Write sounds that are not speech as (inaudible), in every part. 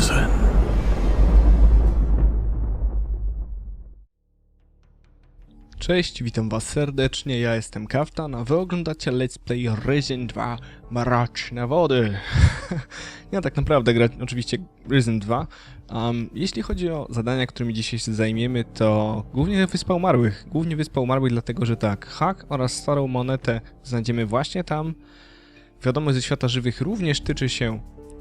risen. Cześć, witam was serdecznie, ja jestem Kaftan, a wy oglądacie Let's Play Risen 2 Mroczne Wody. (laughs) ja tak naprawdę gra oczywiście Risen 2. Um, jeśli chodzi o zadania, którymi dzisiaj się zajmiemy, to głównie Wyspa Umarłych. Głównie Wyspa Umarłych, dlatego że tak, hak oraz starą monetę znajdziemy właśnie tam. Wiadomo, ze świata żywych również tyczy się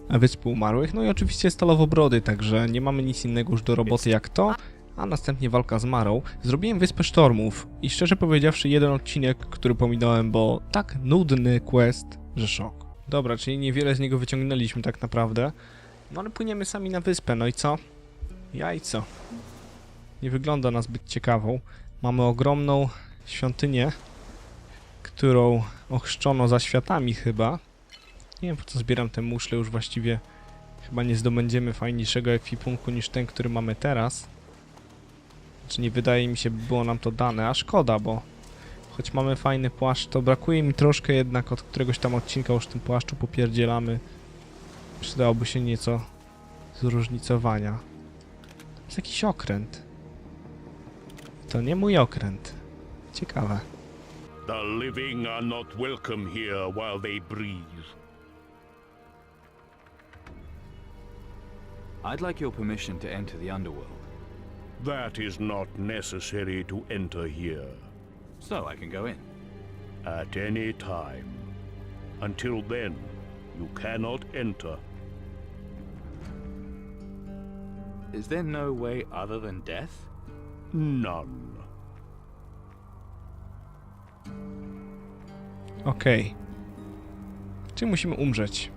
Wyspy Umarłych, no i oczywiście Stalowobrody, także nie mamy nic innego już do roboty jak to a następnie walka z Marą, zrobiłem Wyspę Sztormów i szczerze powiedziawszy jeden odcinek, który pominąłem, bo tak nudny quest, że szok. Dobra, czyli niewiele z niego wyciągnęliśmy tak naprawdę, no ale płyniemy sami na wyspę, no i co? Jajco. Nie wygląda na zbyt ciekawą. Mamy ogromną świątynię, którą ochrzczono za światami chyba. Nie wiem po co zbieram te muszle, już właściwie chyba nie zdobędziemy fajniejszego ekwipunku niż ten, który mamy teraz. Czy nie wydaje mi się, by było nam to dane, a szkoda, bo choć mamy fajny płaszcz, to brakuje mi troszkę jednak od któregoś tam odcinka już w tym płaszczu popierdzielamy. Przydałoby się nieco zróżnicowania. To jest jakiś okręt. To nie mój okręt. Ciekawe. The living are not welcome here while they breathe. I'd like your permission to enter the underworld, That is not necessary to enter here so I can go in. at any time. Until then, you cannot enter. Is there no way other than death? None. Okej. Czyli musimy umrzeć.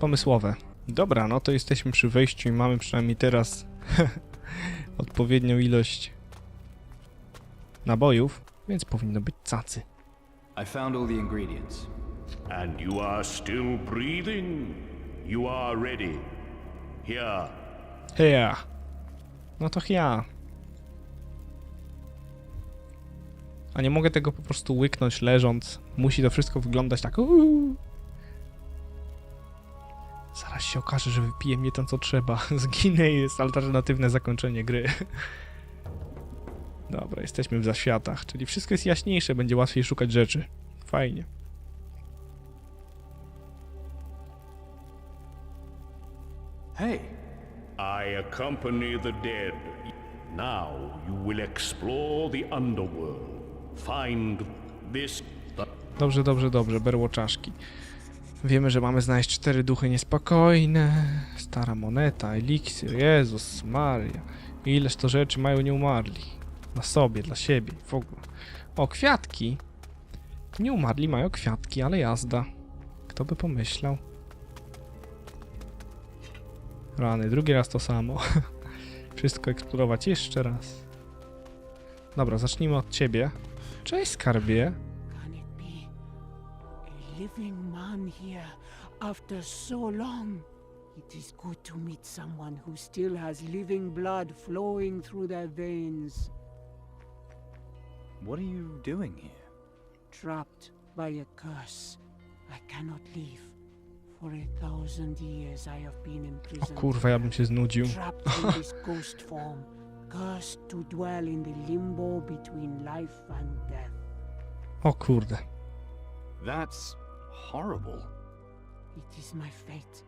Pomysłowe. Dobra, no to jesteśmy przy wejściu i mamy przynajmniej teraz (laughs) odpowiednią ilość nabojów, więc powinno być cacy. I found all the ingredients. And you are still breathing? You are ready. Here. Heja. No to ja. A nie mogę tego po prostu łyknąć leżąc. Musi to wszystko wyglądać tak. Uuu. Zaraz się okaże, że wypije mnie tam co trzeba. (laughs) Zginę i jest alternatywne zakończenie gry. Dobra, jesteśmy w zaświatach, czyli wszystko jest jaśniejsze, będzie łatwiej szukać rzeczy. Fajnie. Hey, I accompany the dead. Now you will explore the underworld. Find this. Dobrze, dobrze, dobrze, berło czaszki. Wiemy, że mamy znaleźć cztery duchy niespokojne. Stara moneta, eliksir, Jezus, Maria. Ileż to rzeczy mają nie umarli. Dla sobie, dla siebie, w ogóle. O, kwiatki. Nie umarli mają kwiatki, ale jazda. Kto by pomyślał? Rany, drugi raz to samo. (laughs) Wszystko eksplorować jeszcze raz. Dobra, zacznijmy od ciebie. Cześć, skarbie. Can it be a living man here after so long? It is good to meet someone who still has living blood flowing through their veins. what are you doing here? Trapped by a curse, I cannot leave. For a thousand years I have been O imprisoned. kurwa, ja bym się znudził. Trapped in (laughs) this ghost form, cursed to dwell in the limbo between life and death. O kurde. That's horrible. It is my fate.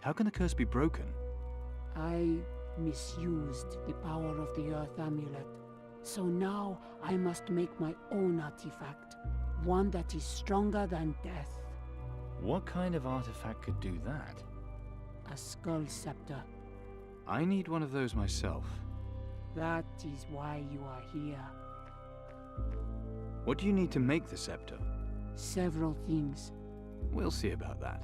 How can the curse be broken? I misused the power of the Earth Amulet. So now I must make my own artifact. One that is stronger than death. What kind of artifact could do that? A skull scepter. I need one of those myself. That is why you are here. What do you need to make the scepter? Several things. We'll see about that.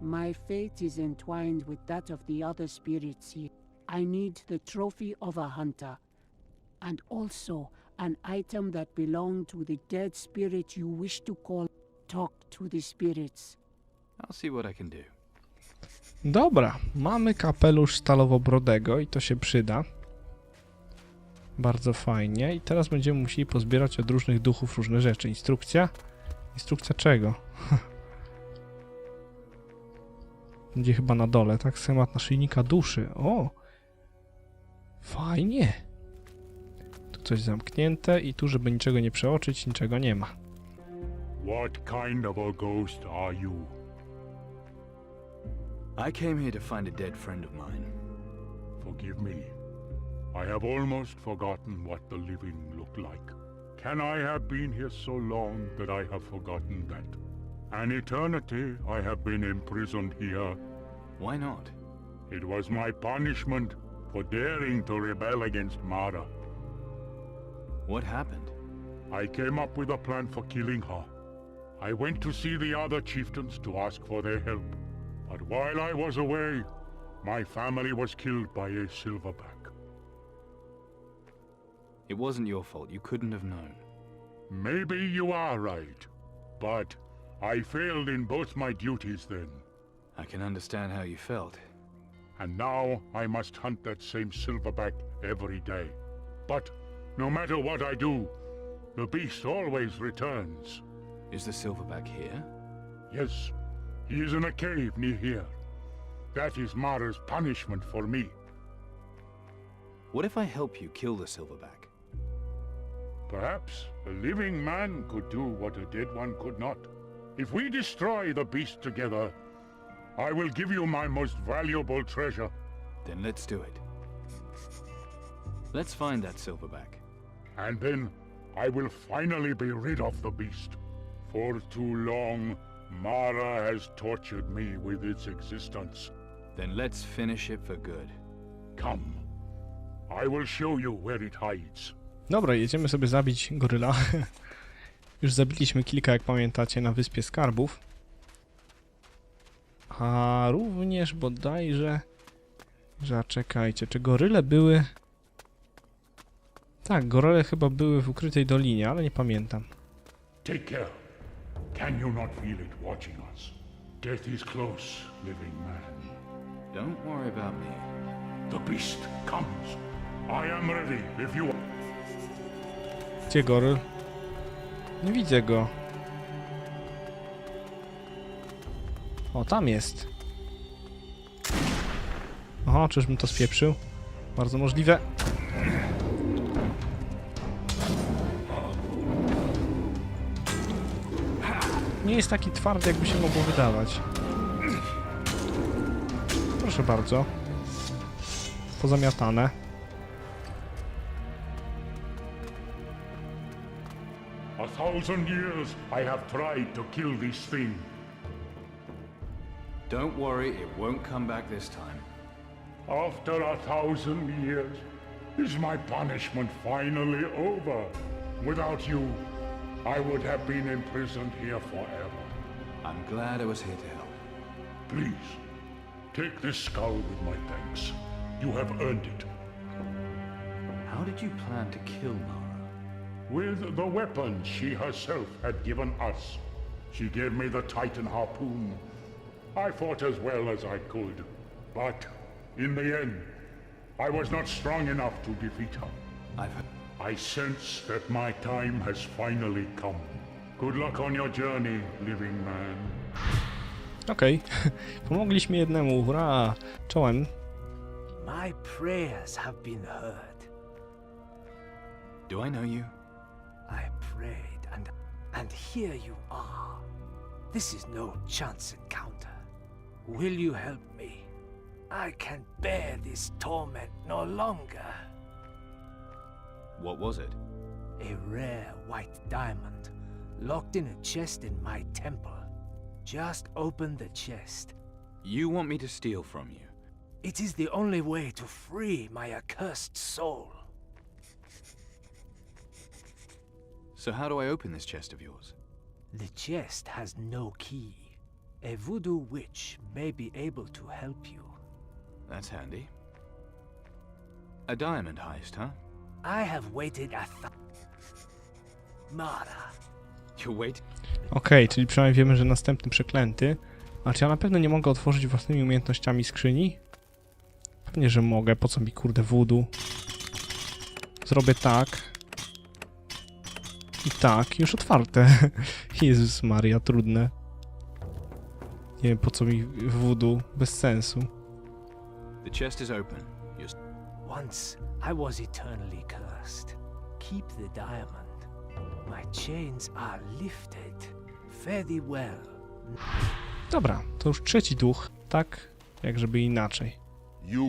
My fate is entwined with that of the other spirits here. I need the trophy of a hunter. And also an item that belonged to the dead spirit you wish to call. Talk to the spirits. I'll see what I can do. Dobra, mamy kapelusz stalowobrodego i to się przyda. Bardzo fajnie. I teraz będziemy musieli pozbierać od różnych duchów różne rzeczy. Instrukcja? Instrukcja czego? (laughs) Będzie chyba na dole, tak? Schemat naszyjnika duszy. O! Fajnie. Tu coś zamknięte i tu, żeby niczego nie przeoczyć, niczego nie ma. What kind of a ghost are you? I came here to find a dead friend of mine. Forgive me. I have almost forgotten what the living look like. Can I have been here so long that I have forgotten that? An eternity I have been imprisoned here. Why not? It was my punishment for daring to rebel against Mara. What happened? I came up with a plan for killing her. I went to see the other chieftains to ask for their help. But while I was away, my family was killed by a silverback. It wasn't your fault. You couldn't have known. Maybe you are right, but I failed in both my duties then. I can understand how you felt. And now I must hunt that same silverback every day. But no matter what I do, the beast always returns. Is the silverback here? Yes, he is in a cave near here. That is Mara's punishment for me. What if I help you kill the silverback? Perhaps a living man could do what a dead one could not. If we destroy the beast together, I will give you my most valuable treasure. Then let's do it. Let's find that silverback. And then I will finally be rid of the beast. For too long, Mara has tortured me with its existence. Then let's finish it for good. Come. I will show you where it hides. Dobra, jedziemy sobie zabić goryla. (laughs) Już zabiliśmy kilka, jak pamiętacie, na Wyspie Skarbów. A również bodajże... Że czekajcie, czy goryle były... Tak, goryle chyba były w ukrytej dolinie, ale nie pamiętam. Take care. Can you not feel it watching us? Death is close, living man. Don't worry about me. The beast comes. I am ready if you are. Gdzie goryl? Nie widzę go. O, tam jest. Oho, czyżbym to spieprzył? Bardzo możliwe. Nie jest taki twardy, jakby się mogło wydawać. Proszę bardzo. Pozamiatane. A thousand years I have tried to kill this thing. Don't worry, it won't come back this time. After a thousand years, is my punishment finally over? Without you, I would have been imprisoned here forever. I'm glad I was here to help. Please, take this skull with my thanks. You have earned it. How did you plan to kill Mara? With the weapon she herself had given us. She gave me the Titan harpoon. I fought as well as I could. But in the end, I was not strong enough to defeat her. I've. I sense that my time has finally come. Good luck on your journey, living man. Okej, (laughs) pomogliśmy jednemu, hurra! Czołem. My prayers have been heard. Do I know you? I prayed, and and here you are. This is no chance encounter. Will you help me? I can bear this torment no longer. What was it? A rare white diamond, locked in a chest in my temple. Just open the chest. You want me to steal from you? It is the only way to free my accursed soul. So how do I open this chest of yours? The chest has no key. A voodoo witch may be able to help you. That's handy. A diamond heist, huh? I have waited a th- Mara. You wait. Okej, czyli przynajmniej wiemy, że następny przeklęty. A czy ja na pewno nie mogę otworzyć własnymi umiejętnościami skrzyni? Pewnie, że mogę. Po co mi kurde voodoo? Zrobię tak. I tak. Już otwarte. (laughs) Jezus Maria, trudne. Nie wiem po co mi voodoo, bez sensu. The chest is open. You're Once I was eternally cursed. Keep the diamond. My chains are lifted. Fare thee well. Dobra, to już trzeci duch, tak? Jak żeby inaczej. You,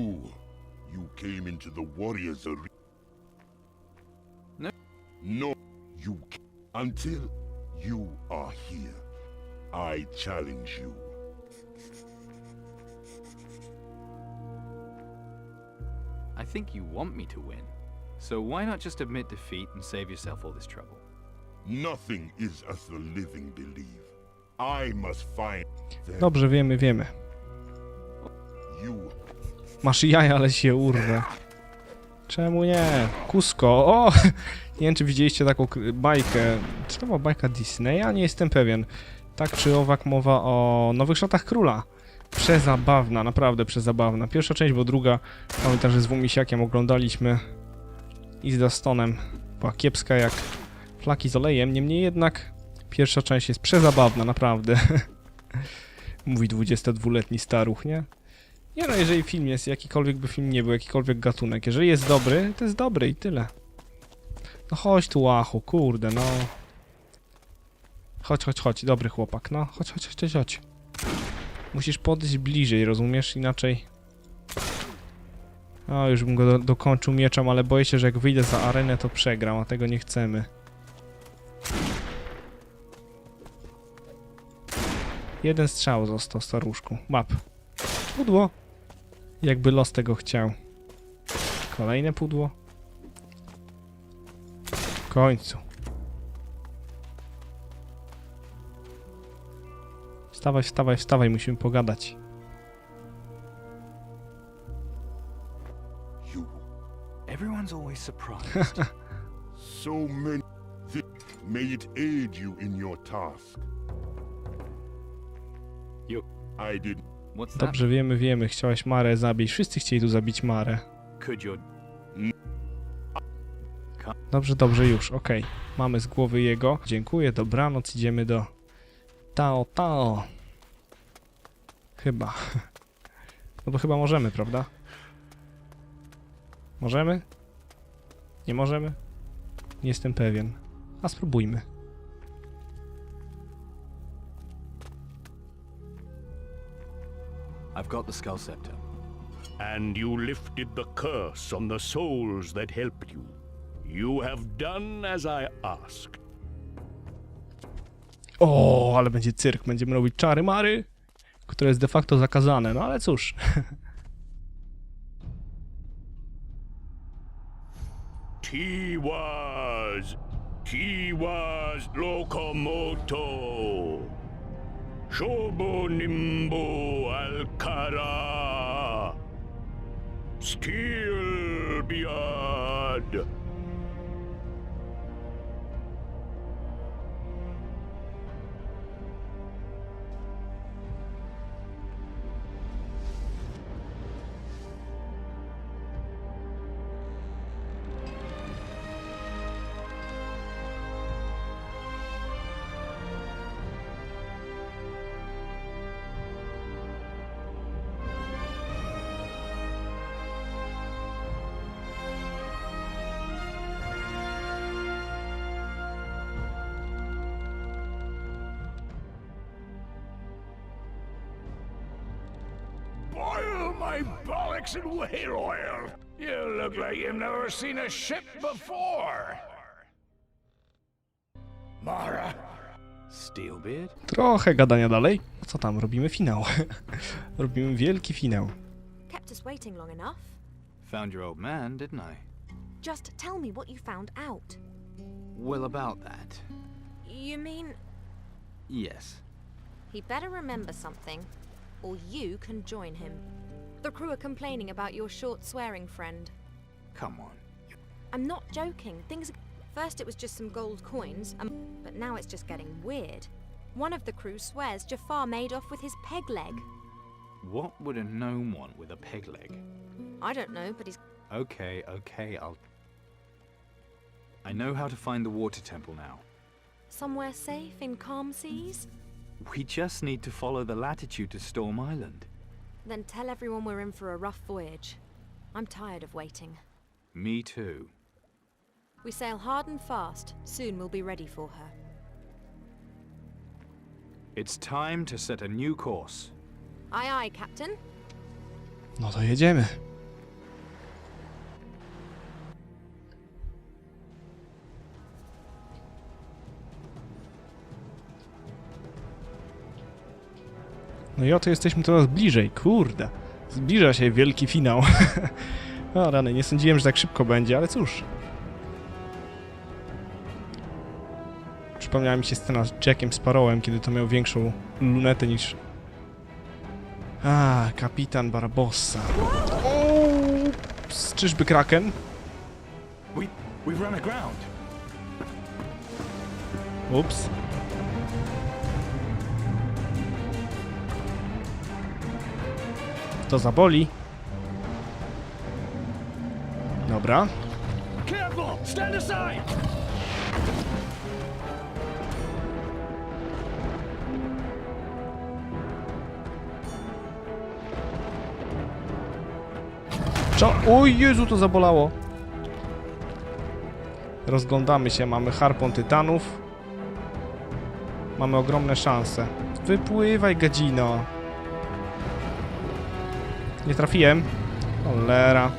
you came into the warriors' arena. No. No, you until you are here. I challenge you. I think you want me to win. So why not just admit defeat and save yourself all this trouble? Nothing is as the living believe. I must find them. Dobrze, wiemy, wiemy. You Masz jaja, ale się urwę. Czemu nie? Kusko, o! (laughs) Nie wiem, czy widzieliście taką bajkę. Czy to była bajka Disneya? Nie jestem pewien. Tak czy owak mowa o Nowych Szatach Króla. Przezabawna, naprawdę przezabawna. Pierwsza część, bo druga, pamiętam, że z Wumisiakiem oglądaliśmy i z Dastonem. Była kiepska jak flaki z olejem, niemniej jednak pierwsza część jest przezabawna, naprawdę. (laughs) Mówi 22-letni staruch, nie? Nie no, jeżeli film jest, jakikolwiek by film nie był, jakikolwiek gatunek, jeżeli jest dobry, to jest dobry i tyle. No chodź tu, łachu, kurde, no. Chodź, chodź, chodź, dobry chłopak, no. Chodź, chodź, chodź, chodź. Musisz podejść bliżej, rozumiesz? Inaczej... O, już bym go do, dokończył mieczem, ale boję się, że jak wyjdę za arenę, to przegram, a tego nie chcemy. Jeden strzał został, staruszku. Map. Pudło. Jakby los tego chciał. Kolejne pudło. W końcu. Wstawaj, wstawaj, wstawaj, musimy pogadać. Everyone's always surprised. (laughs) so many may it aid you in your task. You- I did What's that? Dobrze, wiemy, wiemy. Chciałeś Marę zabić. Wszyscy chcieli tu zabić Marę. Dobrze, dobrze, już, okej. Mamy z głowy jego. Dziękuję, dobranoc, idziemy do Tao Tao. Chyba. (laughs) No bo chyba możemy, prawda? Możemy? Nie możemy? Nie jestem pewien. A spróbujmy. I've got the skull scepter. And you lifted the curse on the souls that helped you. You have done as I asked. O, ale będzie cyrk. Będziemy robić czary mary, które jest de facto zakazane. No ale cóż. (laughs) He was. He was Lokomoto. Shobo Nimbo Kara. Skill Boil my bollocks in whale oil! You look like you've never seen a ship before! Mara, Steelbeard? Trochę gadania dalej. Co tam? Robimy finał. (laughs) Robimy wielki finał. Kept us waiting long enough. Found your old man, didn't I? Just tell me what you found out. Well, about that. You mean Yes. he better remember something, or you can join him. The crew are complaining about your short swearing friend. Come on. I'm not joking. Things. First, it was just some gold coins, um, but now it's just getting weird. One of the crew swears Jafar made off with his peg leg. What would a gnome want with a peg leg? I don't know, but he's. Okay, okay, I'll. I know how to find the water temple now. Somewhere safe in calm seas? We just need to follow the latitude to Storm Island. Then tell everyone we're in for a rough voyage. I'm tired of waiting. Me too. We sail hard and fast. Soon we'll be ready for her. It's time to set a new course. Aye, aye, Captain. No to jedziemy. No i oto jesteśmy coraz bliżej, kurde. Zbliża się wielki finał. (laughs) o rany, nie sądziłem, że tak szybko będzie, ale cóż. Przypomniała mi się scena z Jackiem Sparrowem, kiedy to miał większą lunetę niż... A, kapitan Barbossa. Ups, czyżby Kraken? Ups. To zaboli. Dobra. Czo? Oj Jezu, to zabolało. Rozglądamy się, mamy harpon tytanów. Mamy ogromne szanse. Wypływaj, gadzino. Nie trafiłem. Cholera.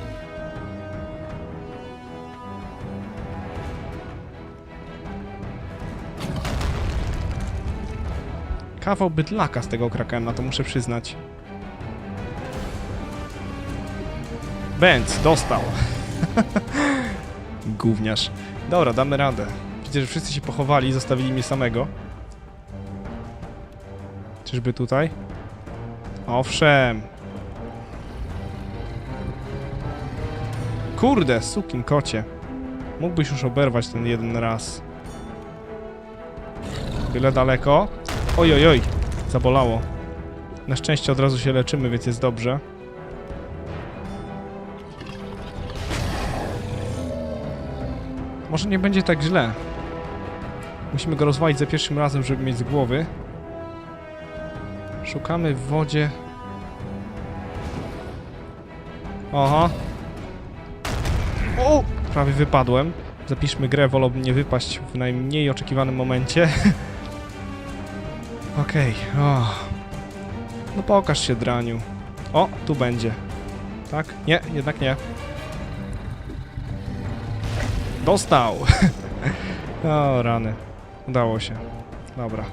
Kawał bydlaka z tego krakena, to muszę przyznać. Benz, dostał. (laughs) Gówniarz. Dobra, damy radę. Widzę, że wszyscy się pochowali i zostawili mnie samego. Czyżby tutaj? Owszem. Kurde, sukin kocie. Mógłbyś już oberwać ten jeden raz. Tyle daleko. Oj, oj, oj. Zabolało. Na szczęście od razu się leczymy, więc jest dobrze. Może nie będzie tak źle. Musimy go rozwalić za pierwszym razem, żeby mieć z głowy. Szukamy w wodzie. Oho. O! Prawie wypadłem. Zapiszmy grę, wolałbym nie wypaść w najmniej oczekiwanym momencie. (laughs) Okej, o. No pokaż się, draniu. O, tu będzie. Tak? Nie, jednak nie. Dostał! (laughs) o, rany. Udało się. Dobra.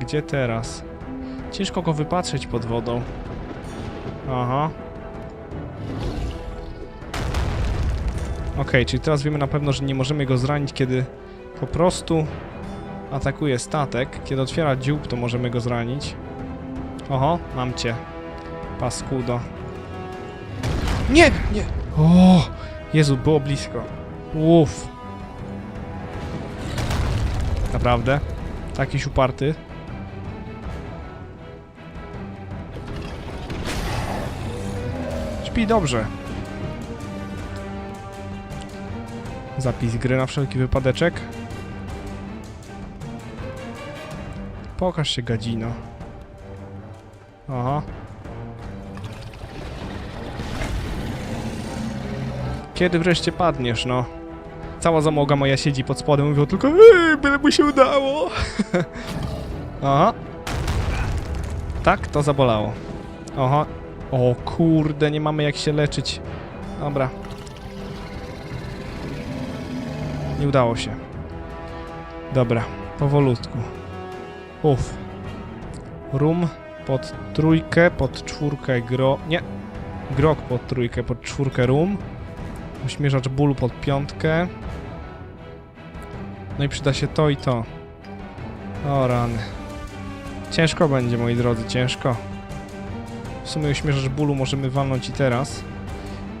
Gdzie teraz? Ciężko go wypatrzeć pod wodą. Aha. Okej, czyli teraz wiemy na pewno, że nie możemy go zranić, kiedy po prostu atakuje statek. Kiedy otwiera dziób, to możemy go zranić. Oho, mam cię. Paskudo. Nie! Nie! O! Jezu, było blisko. Uff. Naprawdę? Takiś uparty. Śpi dobrze. Zapis gry na wszelki wypadeczek. Pokaż się, gadzino. Aha. Kiedy wreszcie padniesz, no? Cała zamoga moja siedzi pod spodem, mówią tylko Ej, byle mu się udało. (laughs) Aha. Tak, to zabolało. Aha. O kurde, nie mamy jak się leczyć. Dobra. Nie udało się. Dobra, powolutku. Uff. Rum pod trójkę, pod czwórkę gro... Nie. Grok pod trójkę, pod czwórkę rum. Uśmierzacz bólu pod piątkę. No i przyda się to i to. O rany. Ciężko będzie, moi drodzy, ciężko. W sumie uśmierzacz bólu możemy walnąć i teraz.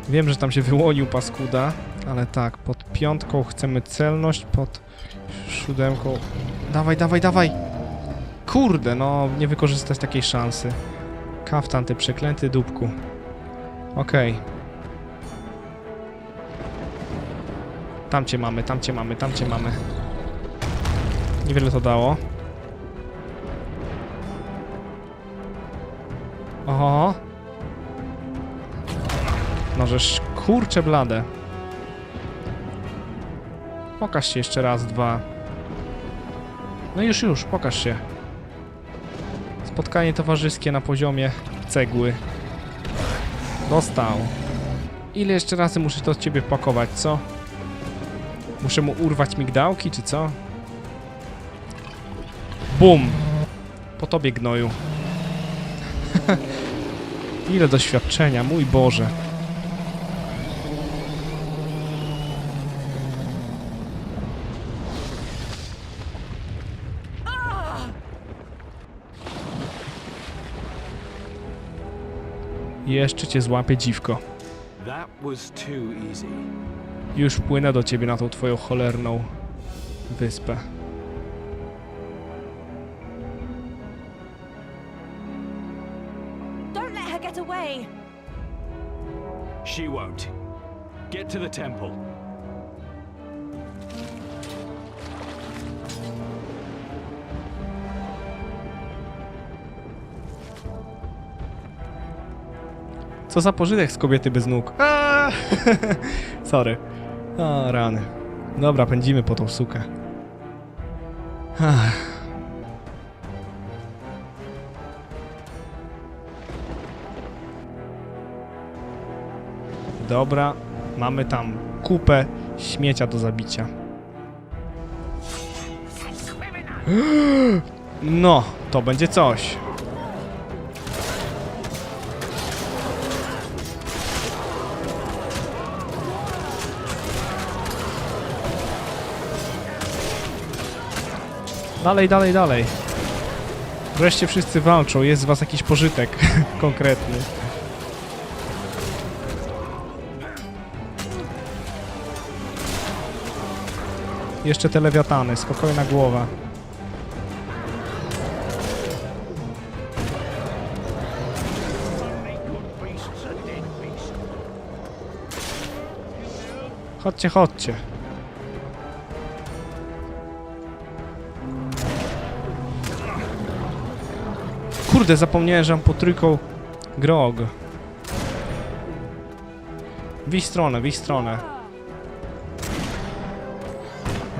Wiem, że tam się wyłonił paskuda, ale tak, pod piątką chcemy celność, pod siódemką... Dawaj, dawaj, dawaj! Kurde, no nie wykorzystać takiej szansy. Kaftan, ty przeklęty dupku. Okej. Tam cię mamy, tam cię mamy, tam cię mamy. Niewiele to dało. Oho. No żeż kurcze blade. Pokaż się jeszcze raz, dwa. No już, już, pokaż się. Spotkanie towarzyskie na poziomie cegły. Dostał. Ile jeszcze razy muszę to od ciebie pakować, co? Muszę mu urwać migdałki, czy co? Bum! Po tobie, gnoju. (laughs) Ile doświadczenia, mój Boże. Jeszcze cię złapie dziwko. Już płynę do ciebie na tą twoją cholerną wyspę. Don't let her get away! She won't. Get to the temple. Co za pożytek z kobiety bez nóg. Aaa! (laughs) Sorry. O, rany. Dobra, pędzimy po tą sukę. Dobra, mamy tam kupę śmiecia do zabicia. (gasps) No, to będzie coś. Dalej, dalej, dalej. Wreszcie wszyscy walczą, jest z was jakiś pożytek (laughs) konkretny. Jeszcze te lewiatany, spokojna głowa. Chodźcie, chodźcie. Kurde, zapomniałem, że mam pod trójką grog. W ich stronę, w ich stronę.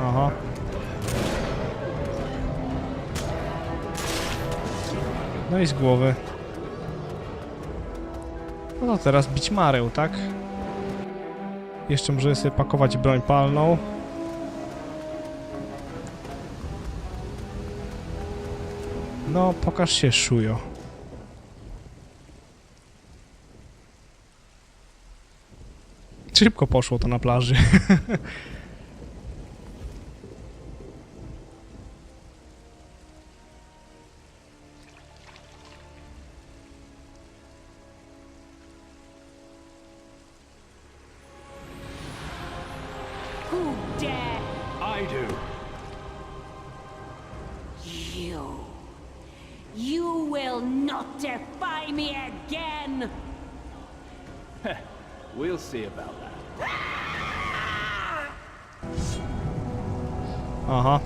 Aha. No i z głowy. No to teraz bić marę, tak? Jeszcze muszę sobie pakować broń palną. No, pokaż się, szujo. Szybko poszło to na plaży. (laughs) We'll see about that. Aha.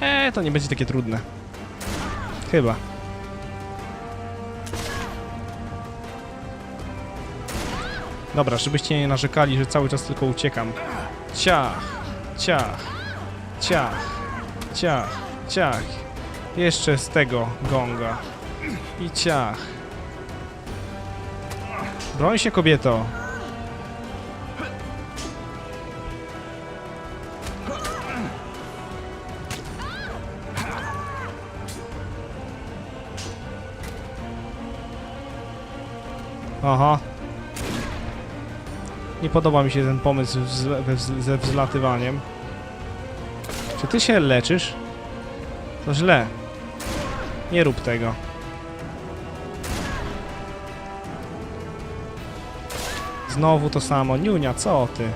Eee, to nie będzie takie trudne. Chyba. Dobra, żebyście nie narzekali, że cały czas tylko uciekam. Ciach, ciach, ciach, ciach, ciach. Jeszcze z tego gonga. I ciach. Broń się, kobieto. Aha. Nie podoba mi się ten pomysł ze wzlatywaniem. Czy ty się leczysz? To źle. Nie rób tego. Znowu to samo. Niunia, co ty?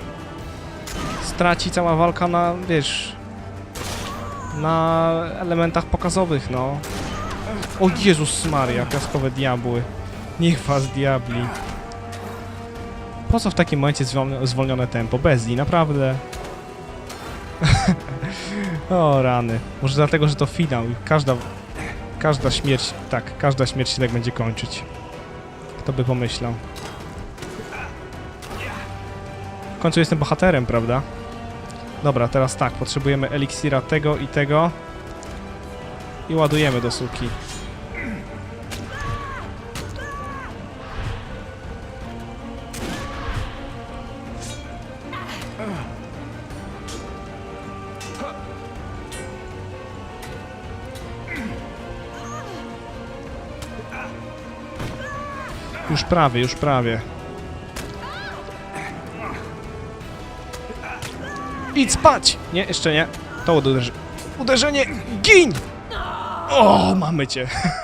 Straci cała walka na, wiesz... Na elementach pokazowych, no. O Jezus Maria, piaskowe diabły. Niech was diabli. Po co w takim momencie zwolnione, tempo? Bezdi, naprawdę. (laughs) o rany. Może dlatego, że to finał i każda, każda śmierć, tak, każda śmierć się tak będzie kończyć. Kto by pomyślał. W końcu jestem bohaterem, prawda? Dobra, teraz tak, potrzebujemy eliksira tego i tego. I ładujemy do suki. Już prawie, już prawie. Idź spać! Nie, jeszcze nie. To uderzy... Uderzenie! Gin! O, mamy cię. (laughs)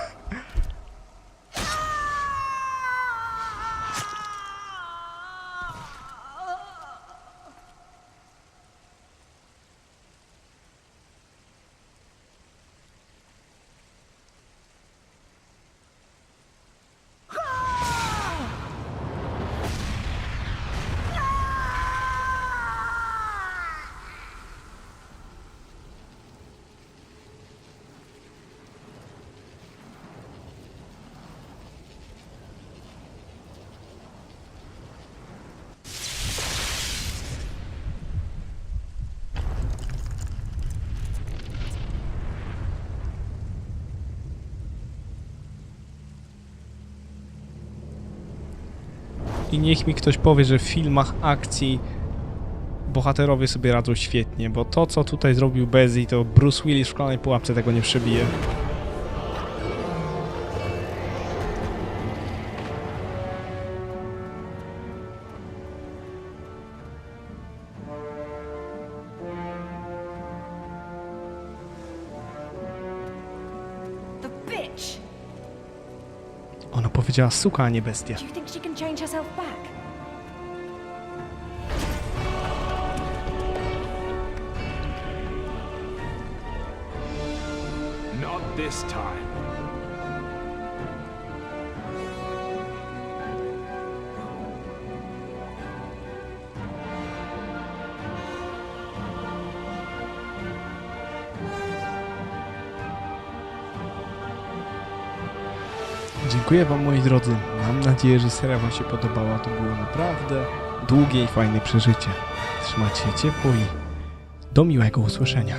I niech mi ktoś powie, że w filmach akcji bohaterowie sobie radzą świetnie, bo to, co tutaj zrobił Bezzy, to Bruce Willis w szklanej pułapce tego nie przebije. Ona powiedziała suka, a nie bestia. Not this time. Dziękuję Wam moi drodzy. Mam nadzieję, że seria Wam się podobała. To było naprawdę długie i fajne przeżycie. Trzymajcie się ciepło i do miłego usłyszenia.